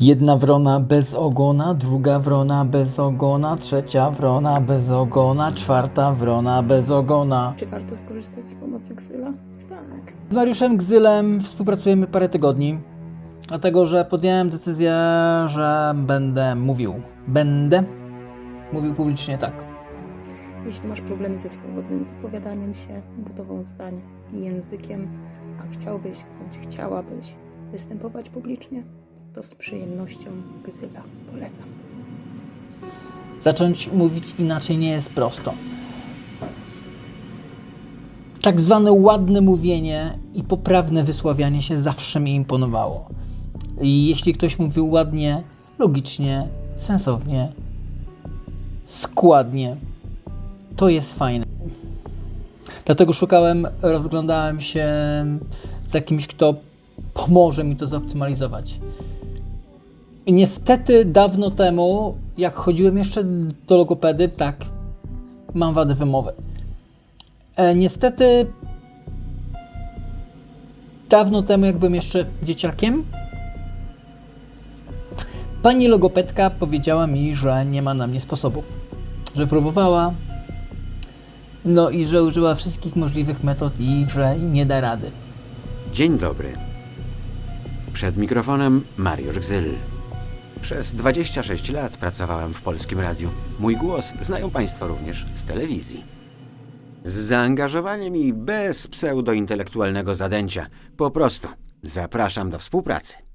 Jedna wrona bez ogona, druga wrona bez ogona, trzecia wrona bez ogona, czwarta wrona bez ogona. Czy warto skorzystać z pomocy Ksyla? Tak. Z Mariuszem Gzylem współpracujemy parę tygodni, dlatego że podjąłem decyzję, że będę mówił. Będę mówił publicznie tak. Jeśli masz problemy ze swobodnym wypowiadaniem się, budową zdań i językiem, a chciałbyś bądź chciałabyś występować publicznie, to z przyjemnością Gzyla polecam. Zacząć mówić inaczej nie jest prosto. Tak zwane ładne mówienie i poprawne wysławianie się zawsze mi imponowało. I jeśli ktoś mówił ładnie, logicznie, sensownie, składnie, to jest fajne. Dlatego szukałem, rozglądałem się za kimś, kto pomoże mi to zoptymalizować. I niestety dawno temu, jak chodziłem jeszcze do logopedy, tak, mam wadę wymowy. E, niestety dawno temu, jak byłem jeszcze dzieciakiem, pani logopedka powiedziała mi, że nie ma na mnie sposobu. Że próbowała, no i że użyła wszystkich możliwych metod i że nie da rady. Dzień dobry. Przed mikrofonem Mariusz Gzyl. Przez 26 lat pracowałem w polskim radiu. Mój głos znają Państwo również z telewizji. Z zaangażowaniem i bez pseudointelektualnego zadęcia. Po prostu zapraszam do współpracy.